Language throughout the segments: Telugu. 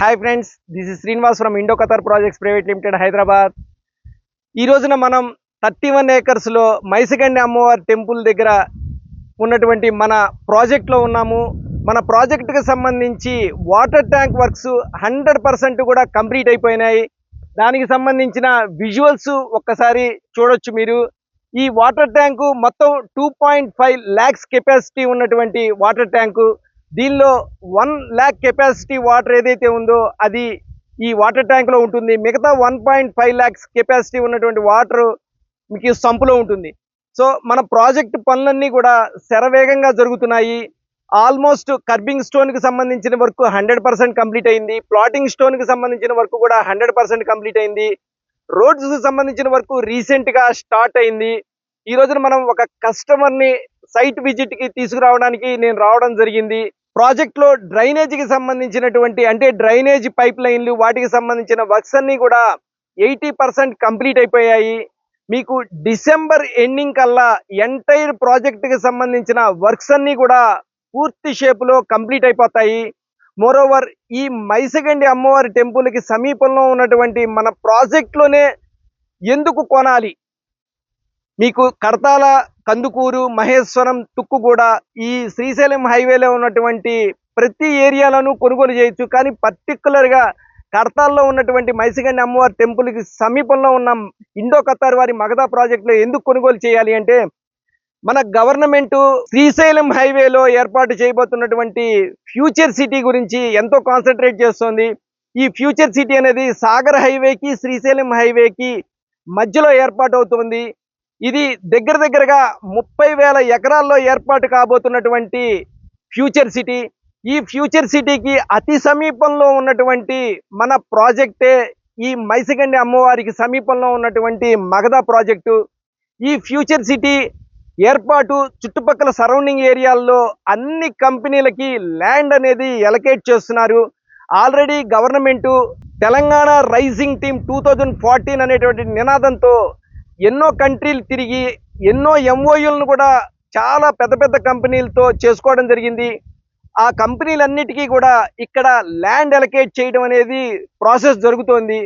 Hi friends this is Srinivas from Indo Qatar projects private limited Hyderabad ఈ రోజున మనం థర్టీ వన్ ఏకర్స్లో మైసగండి అమ్మవారి టెంపుల్ దగ్గర ఉన్నటువంటి మన ప్రాజెక్ట్లో ఉన్నాము. మన ప్రాజెక్టుకి సంబంధించి water tank works hundred percent కూడా కంప్లీట్ అయిపోయినాయి. దానికి సంబంధించిన విజువల్స్ ఒక్కసారి చూడొచ్చు మీరు. ఈ వాటర్ ట్యాంకు మొత్తం two point five lakhs capacity ఉన్నటువంటి వాటర్ ట్యాంకు దీనిలో వన్ ల్యాక్ కెపాసిటీ వాటర్ ఏదైతే ఉందో అది ఈ వాటర్ ట్యాంక్లో ఉంటుంది. మిగతా one point five lakhs capacity ఉన్నటువంటి వాటర్ మీకు సంపులో ఉంటుంది. సో మన ప్రాజెక్ట్ పనులన్నీ కూడా శరవేగంగా జరుగుతున్నాయి. ఆల్మోస్ట్ కర్బింగ్ స్టోన్కి సంబంధించిన వర్క్ హండ్రెడ్ పర్సెంట్ కంప్లీట్ అయింది. ప్లాటింగ్ స్టోన్కి సంబంధించిన వర్క్ కూడా హండ్రెడ్ పర్సెంట్ కంప్లీట్ అయింది. రోడ్స్ సంబంధించిన వర్క్ రీసెంట్గా స్టార్ట్ అయింది. ఈ రోజున మనం ఒక కస్టమర్ని సైట్ విజిట్కి తీసుకురావడానికి నేను రావడం జరిగింది. ప్రాజెక్ట్లో డ్రైనేజ్కి సంబంధించినటువంటి అంటే డ్రైనేజ్ పైప్ లైన్లు వాటికి సంబంధించిన వర్క్స్ అన్ని కూడా ఎయిటీ పర్సెంట్ కంప్లీట్ అయిపోయాయి. మీకు డిసెంబర్ ఎండింగ్ కల్లా ఎంటైర్ ప్రాజెక్ట్కి సంబంధించిన వర్క్స్ అన్ని కూడా పూర్తి షేప్లో కంప్లీట్ అయిపోతాయి. మోరోవర్ ఈ మైసగండి అమ్మవారి టెంపుల్కి సమీపంలో ఉన్నటువంటి మన ప్రాజెక్ట్లోనే ఎందుకు కొనాలి? మీకు కర్తాల కందుకూరు మహేశ్వరం తుక్కుగూడ ఈ శ్రీశైలం హైవేలో ఉన్నటువంటి ప్రతి ఏరియాలోనూ కొనుగోలు చేయొచ్చు. కానీ పర్టికులర్గా కర్తాల్లో ఉన్నటువంటి మైసిగండి అమ్మవారి టెంపుల్కి సమీపంలో ఉన్న ఇండో కత్తార్ వారి మగధా ప్రాజెక్టులో ఎందుకు కొనుగోలు చేయాలి అంటే మన గవర్నమెంట్ శ్రీశైలం హైవేలో ఏర్పాటు చేయబోతున్నటువంటి ఫ్యూచర్ సిటీ గురించి ఎంతో కాన్సన్ట్రేట్ చేస్తోంది. ఈ ఫ్యూచర్ సిటీ అనేది సాగర్ హైవేకి శ్రీశైలం హైవేకి మధ్యలో ఏర్పాటు అవుతోంది ఇది దగ్గర దగ్గరగా ముప్పై వేల ఎకరాల్లో ఏర్పాటు కాబోతున్నటువంటి ఫ్యూచర్ సిటీ. ఈ ఫ్యూచర్ సిటీకి అతి సమీపంలో ఉన్నటువంటి మన ప్రాజెక్టే ఈ మైసగండి అమ్మవారికి సమీపంలో ఉన్నటువంటి మగధ ప్రాజెక్టు. ఈ ఫ్యూచర్ సిటీ ఏర్పాటు చుట్టుపక్కల సరౌండింగ్ ఏరియాల్లో అన్ని కంపెనీలకి ల్యాండ్ అనేది ఎలకేట్ చేస్తున్నారు. Already government Telangana rising team two thousand fourteen అనేటువంటి నినాదంతో ఎన్నో కంట్రీలు తిరిగి ఎన్నో ఎంఓయూలను కూడా చాలా పెద్ద పెద్ద కంపెనీలతో చేసుకోవడం జరిగింది. ఆ కంపెనీలన్నిటికీ కూడా ఇక్కడ ల్యాండ్ ఎలకేట్ చేయడం అనేది ప్రాసెస్ జరుగుతోంది.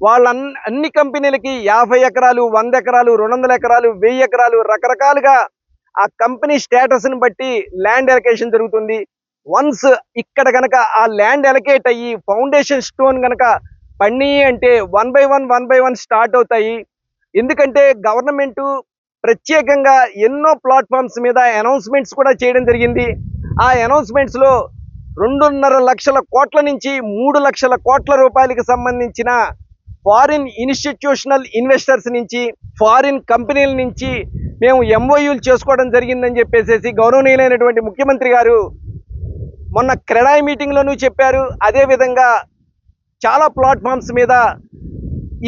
వాళ్ళ అన్ని కంపెనీలకి యాభై ఎకరాలు వంద ఎకరాలు రెండు వందల ఎకరాలు వెయ్యి ఎకరాలు రకరకాలుగా ఆ కంపెనీ స్టేటస్ని బట్టి ల్యాండ్ ఎలకేషన్ జరుగుతుంది. వన్స్ ఇక్కడ కనుక ఆ ల్యాండ్ ఎలకేట్ అయ్యి ఫౌండేషన్ స్టోన్ కనుక పండి అంటే one by one one by one start అవుతాయి. ఎందుకంటే గవర్నమెంట్ ప్రత్యేకంగా ఎన్నో ప్లాట్ఫామ్స్ మీద అనౌన్స్మెంట్స్ కూడా చేయడం జరిగింది. ఆ అనౌన్స్మెంట్స్లో రెండున్నర లక్షల కోట్ల నుంచి మూడు లక్షల కోట్ల రూపాయలకు సంబంధించిన ఫారిన్ ఇన్స్టిట్యూషనల్ ఇన్వెస్టర్స్ నుంచి ఫారిన్ కంపెనీల నుంచి మేము ఎంఓయూలు చేసుకోవడం జరిగిందని చెప్పేసి గౌరవనీయులైనటువంటి ముఖ్యమంత్రి గారు మొన్న క్రెడాయి మీటింగ్లోనూ చెప్పారు. అదేవిధంగా చాలా ప్లాట్ఫామ్స్ మీద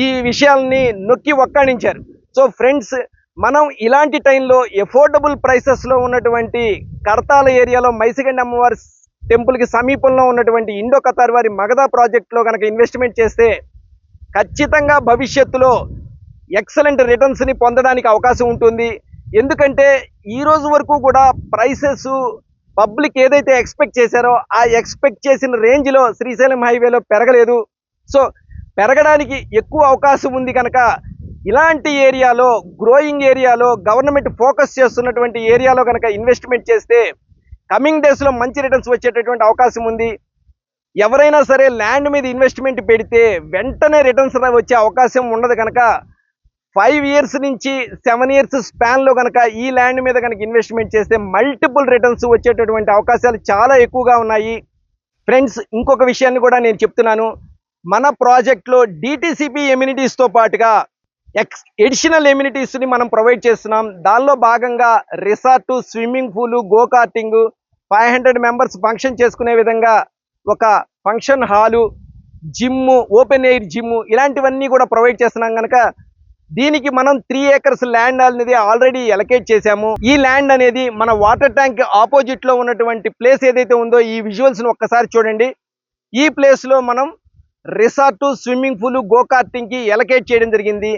ఈ విషయాల్ని నొక్కి ఒక్కాణించారు. సో ఫ్రెండ్స్ మనం ఇలాంటి టైంలో ఎఫోర్డబుల్ ప్రైసెస్లో ఉన్నటువంటి కర్తాల ఏరియాలో మైసిగండ్ అమ్మవారి టెంపుల్కి సమీపంలో ఉన్నటువంటి ఇండో కతార్ వారి మగధా ప్రాజెక్ట్లో కనుక ఇన్వెస్ట్మెంట్ చేస్తే ఖచ్చితంగా భవిష్యత్తులో ఎక్సలెంట్ రిటర్న్స్ని పొందడానికి అవకాశం ఉంటుంది. ఎందుకంటే ఈ రోజు వరకు కూడా ప్రైసెస్ పబ్లిక్ ఏదైతే ఎక్స్పెక్ట్ చేశారో ఆ ఎక్స్పెక్ట్ చేసిన రేంజ్లో శ్రీశైలం హైవేలో పెరగలేదు. సో పెరగడానికి ఎక్కువ అవకాశం ఉంది కనుక ఇలాంటి ఏరియాలో గ్రోయింగ్ ఏరియాలో గవర్నమెంట్ ఫోకస్ చేస్తున్నటువంటి ఏరియాలో కనుక ఇన్వెస్ట్మెంట్ చేస్తే కమింగ్ డేస్లో మంచి రిటర్న్స్ వచ్చేటటువంటి అవకాశం ఉంది. ఎవరైనా సరే ల్యాండ్ మీద ఇన్వెస్ట్మెంట్ పెడితే వెంటనే రిటర్న్స్ వచ్చే అవకాశం ఉండదు కనుక ఫైవ్ ఇయర్స్ నుంచి సెవెన్ ఇయర్స్ స్పాన్లో కనుక ఈ ల్యాండ్ మీద కనుక ఇన్వెస్ట్మెంట్ చేస్తే మల్టిపుల్ రిటర్న్స్ వచ్చేటటువంటి అవకాశాలు చాలా ఎక్కువగా ఉన్నాయి. ఫ్రెండ్స్ ఇంకొక విషయాన్ని కూడా నేను చెప్తున్నాను. మన ప్రాజెక్ట్లో డిటిసిపి ఎమ్యూనిటీస్తో పాటుగా ఎక్స్ ఎడిషనల్ ఎమ్యూనిటీస్ని మనం ప్రొవైడ్ చేస్తున్నాం. దానిలో భాగంగా resort swimming pool go karting five hundred members function చేసుకునే విధంగా ఒక function hall gym open air gym ఇలాంటివన్నీ కూడా ప్రొవైడ్ చేస్తున్నాం కనుక దీనికి మనం త్రీ ఏకర్స్ ల్యాండ్ అనేది ఆల్రెడీ ఎలకేట్ చేశాము. ఈ ల్యాండ్ అనేది మన వాటర్ ట్యాంక్ ఆపోజిట్లో ఉన్నటువంటి ప్లేస్ ఏదైతే ఉందో ఈ విజువల్స్ను ఒక్కసారి చూడండి. ఈ ప్లేస్లో మనం రిసార్ట్ స్విమ్మింగ్ పూల్ గోకార్టింగ్కి ఎలకేట్ చేయడం జరిగింది.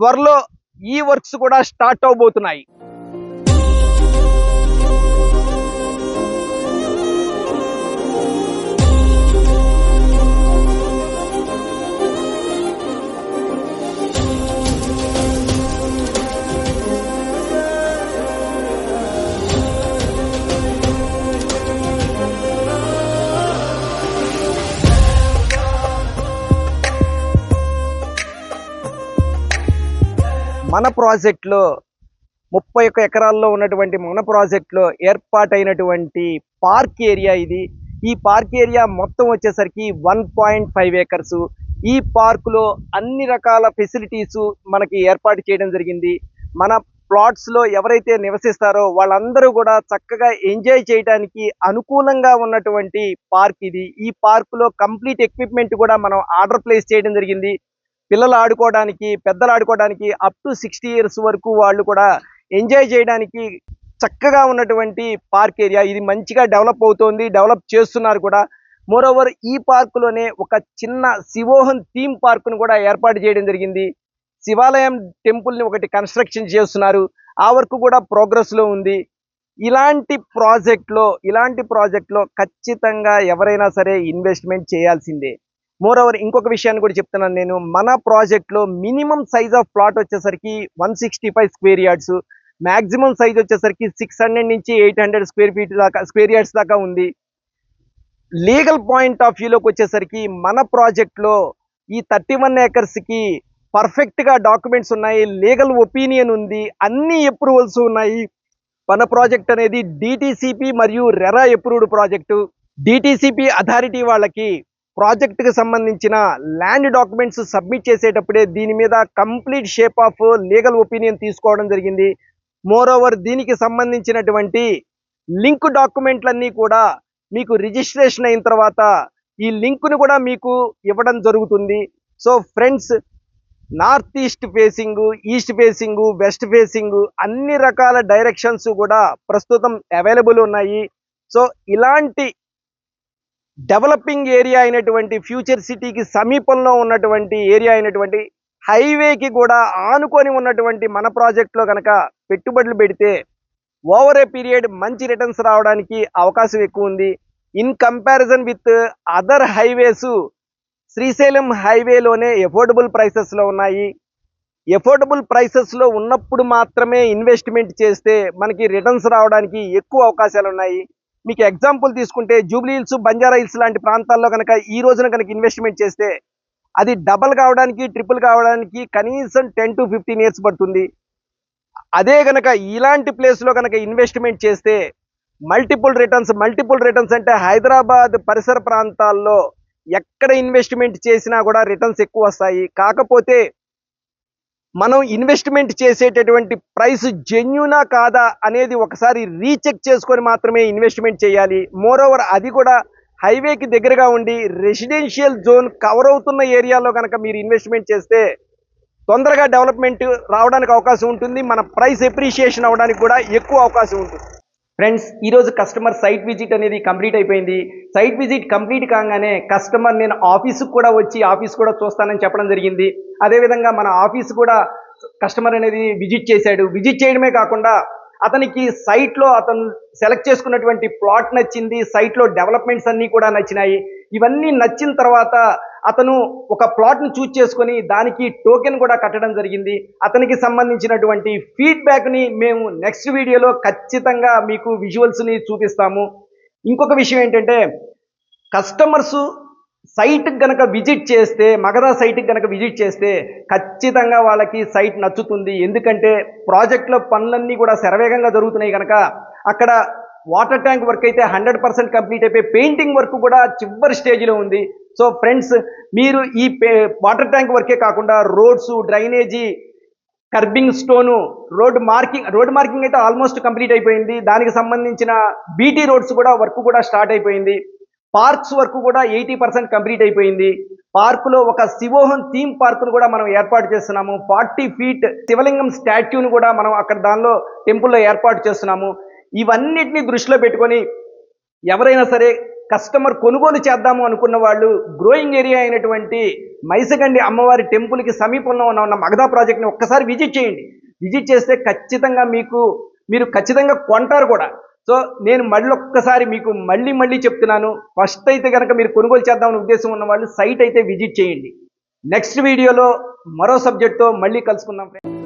త్వరలో ఈ వర్క్స్ కూడా స్టార్ట్ అవబోతున్నాయి. మన ప్రాజెక్టులో ముప్పై ఒక్క ఎకరాల్లో ఉన్నటువంటి మన ప్రాజెక్టులో ఏర్పాటైనటువంటి పార్క్ ఏరియా ఇది. ఈ పార్క్ ఏరియా మొత్తం వచ్చేసరికి వన్ పాయింట్ ఫైవ్ ఏకర్స్. ఈ పార్కులో అన్ని రకాల ఫెసిలిటీస్ మనకి ఏర్పాటు చేయడం జరిగింది. మన ప్లాట్స్లో ఎవరైతే నివసిస్తారో వాళ్ళందరూ కూడా చక్కగా ఎంజాయ్ చేయడానికి అనుకూలంగా ఉన్నటువంటి పార్క్ ఇది. ఈ పార్కులో కంప్లీట్ ఎక్విప్మెంట్ కూడా మనం ఆర్డర్ ప్లేస్ చేయడం జరిగింది. పిల్లలు ఆడుకోవడానికి పెద్దలు ఆడుకోవడానికి అప్ టు సిక్స్టీ ఇయర్స్ వరకు వాళ్ళు కూడా ఎంజాయ్ చేయడానికి చక్కగా ఉన్నటువంటి పార్క్ ఏరియా ఇది మంచిగా డెవలప్ అవుతోంది డెవలప్ చేస్తున్నారు కూడా. మోరోవర్ ఈ పార్కులోనే ఒక చిన్న శివోహన్ థీమ్ పార్క్ను కూడా ఏర్పాటు చేయడం జరిగింది. శివాలయం టెంపుల్ని ఒకటి కన్స్ట్రక్షన్ చేస్తున్నారు. ఆ వర్క్ కూడా ప్రోగ్రెస్లో ఉంది. ఇలాంటి ప్రాజెక్ట్లో ఇలాంటి ప్రాజెక్ట్లో ఖచ్చితంగా ఎవరైనా సరే ఇన్వెస్ట్మెంట్ చేయాల్సిందే. మోర్ ఓవర్ ఇంకొక విషయాన్ని కూడా చెప్తున్నాను నేను. మన ప్రాజెక్ట్లో మినిమం సైజ్ ఆఫ్ ప్లాట్ వచ్చేసరికి one sixty five square yards. Maximum size వచ్చేసరికి సిక్స్ హండ్రెడ్ నుంచి ఎయిట్ హండ్రెడ్ స్క్వేర్ ఫీట్ దాకా స్క్వేర్ యార్డ్స్ దాకా ఉంది. లీగల్ పాయింట్ ఆఫ్ వ్యూలోకి వచ్చేసరికి మన ప్రాజెక్ట్లో ఈ థర్టీ వన్ ఏకర్స్కి పర్ఫెక్ట్గా డాక్యుమెంట్స్ ఉన్నాయి లీగల్ ఒపీనియన్ ఉంది అన్ని అప్రూవల్స్ ఉన్నాయి. మన ప్రాజెక్ట్ అనేది డిటిసిపి మరియు RERA approved project. DTCP authority వాళ్ళకి ప్రాజెక్ట్కి సంబంధించిన ల్యాండ్ డాక్యుమెంట్స్ సబ్మిట్ చేసేటప్పుడే దీని మీద complete shape of legal opinion తీసుకోవడం జరిగింది. మోర్ ఓవర్ దీనికి సంబంధించినటువంటి లింక్ డాక్యుమెంట్లన్నీ కూడా మీకు రిజిస్ట్రేషన్ అయిన తర్వాత ఈ లింక్ను కూడా మీకు ఇవ్వడం జరుగుతుంది. So friends north east facing east facing west facing అన్ని రకాల డైరెక్షన్స్ కూడా ప్రస్తుతం అవైలబుల్ ఉన్నాయి. సో ఇలాంటి డెవలపింగ్ ఏరియా అయినటువంటి ఫ్యూచర్ సిటీకి సమీపంలో ఉన్నటువంటి ఏరియా అయినటువంటి హైవేకి కూడా ఆనుకొని ఉన్నటువంటి మన ప్రాజెక్ట్లో కనుక పెట్టుబడులు పెడితే ఓవర్ ఏ పీరియడ్ మంచి రిటర్న్స్ రావడానికి అవకాశం ఎక్కువ ఉంది. In comparison with other highways Srisailam హైవేలోనే affordable ప్రైసెస్లో ఉన్నాయి. ఎఫోర్డబుల్ ప్రైసెస్లో ఉన్నప్పుడు మాత్రమే ఇన్వెస్ట్మెంట్ చేస్తే మనకి రిటర్న్స్ రావడానికి ఎక్కువ అవకాశాలు ఉన్నాయి. మీకు ఎగ్జాంపుల్ తీసుకుంటే జూబ్లీ హిల్స్ బంజారా హిల్స్ లాంటి ప్రాంతాల్లో కనుక ఈ రోజున కనుక ఇన్వెస్ట్మెంట్ చేస్తే అది డబల్ కావడానికి ట్రిపుల్ కావడానికి కనీసం టెన్ టు ఫిఫ్టీన్ ఇయర్స్ పడుతుంది. అదే కనుక ఇలాంటి ప్లేస్లో కనుక ఇన్వెస్ట్మెంట్ చేస్తే మల్టిపుల్ రిటర్న్స్ మల్టిపుల్ రిటర్న్స్ అంటే హైదరాబాద్ పరిసర ప్రాంతాల్లో ఎక్కడ ఇన్వెస్ట్మెంట్ చేసినా కూడా రిటర్న్స్ ఎక్కువ వస్తాయి. కాకపోతే మనం ఇన్వెస్ట్మెంట్ చేసేటటువంటి ప్రైస్ జెన్యునా కాదా అనేది ఒకసారి రీచెక్ చేసుకొని మాత్రమే ఇన్వెస్ట్మెంట్ చేయాలి. మోరోవర్ అది కూడా హైవేకి దగ్గరగా ఉండి రెసిడెన్షియల్ జోన్ కవర్ అవుతున్న ఏరియాలో కనుక మీరు ఇన్వెస్ట్మెంట్ చేస్తే తొందరగా డెవలప్మెంట్ రావడానికి అవకాశం ఉంటుంది. మన ప్రైస్ ఎప్రిషియేషన్ అవడానికి కూడా ఎక్కువ అవకాశం ఉంటుంది. ఫ్రెండ్స్ ఈరోజు కస్టమర్ సైట్ విజిట్ అనేది కంప్లీట్ అయిపోయింది. సైట్ విజిట్ కంప్లీట్ కాగానే కస్టమర్ నేను ఆఫీస్కి కూడా వచ్చి ఆఫీస్ కూడా చూస్తానని చెప్పడం జరిగింది. అదేవిధంగా మన ఆఫీస్ కూడా కస్టమర్ అనేది విజిట్ చేశాడు. విజిట్ చేయడమే కాకుండా అతనికి సైట్లో అతను సెలెక్ట్ చేసుకున్నటువంటి ప్లాట్ నచ్చింది సైట్లో డెవలప్మెంట్స్ అన్నీ కూడా నచ్చినాయి. ఇవన్నీ నచ్చిన తర్వాత అతను ఒక ప్లాట్ను చూజ్ చేసుకొని దానికి టోకెన్ కూడా కట్టడం జరిగింది. అతనికి సంబంధించినటువంటి ఫీడ్బ్యాక్ని మేము నెక్స్ట్ వీడియోలో ఖచ్చితంగా మీకు విజువల్స్ని చూపిస్తాము. ఇంకొక విషయం ఏంటంటే కస్టమర్సు సైట్ కనుక విజిట్ చేస్తే మగధా సైట్కి కనుక విజిట్ చేస్తే ఖచ్చితంగా వాళ్ళకి సైట్ నచ్చుతుంది. ఎందుకంటే ప్రాజెక్టులో పనులన్నీ కూడా శరవేగంగా జరుగుతున్నాయి కనుక అక్కడ వాటర్ ట్యాంక్ వర్క్ అయితే హండ్రెడ్ పర్సెంట్ కంప్లీట్ అయిపోయి పెయింటింగ్ వర్క్ కూడా చివరి స్టేజ్లో ఉంది. సో ఫ్రెండ్స్ మీరు ఈ వాటర్ ట్యాంక్ వర్కే కాకుండా roads drainage curbing stone road marking road marking అయితే ఆల్మోస్ట్ కంప్లీట్ అయిపోయింది. దానికి సంబంధించిన బీటీ రోడ్స్ కూడా వర్క్ కూడా స్టార్ట్ అయిపోయింది. పార్క్స్ వర్క్ కూడా ఎయిటీ పర్సెంట్ కంప్లీట్ అయిపోయింది. పార్కులో ఒక శివోహన్ థీమ్ పార్కును కూడా మనం ఏర్పాటు చేస్తున్నాము. ఫార్టీ ఫీట్ శివలింగం స్టాట్యూని కూడా మనం అక్కడ దానిలో టెంపుల్లో ఏర్పాటు చేస్తున్నాము. ఇవన్నిటిని దృష్టిలో పెట్టుకొని ఎవరైనా సరే కస్టమర్ కొనుగోలు చేద్దాము అనుకున్న వాళ్ళు గ్రోయింగ్ ఏరియా అయినటువంటి మైసగండి అమ్మవారి టెంపుల్కి సమీపంలో ఉన్న ఉన్న మగధా ప్రాజెక్ట్ని ఒక్కసారి విజిట్ చేయండి. విజిట్ చేస్తే ఖచ్చితంగా మీకు మీరు ఖచ్చితంగా కొంటారు కూడా. సో నేను మళ్ళీ ఒక్కసారి మీకు మళ్ళీ మళ్ళీ చెప్తున్నాను. ఫస్ట్ అయితే కనుక మీరు కొనుగోలు చేద్దామని ఉద్దేశం ఉన్న వాళ్ళు సైట్ అయితే విజిట్ చేయండి. నెక్స్ట్ వీడియోలో మరో సబ్జెక్ట్తో మళ్ళీ కలుసుకుందాం ఫ్రెండ్స్.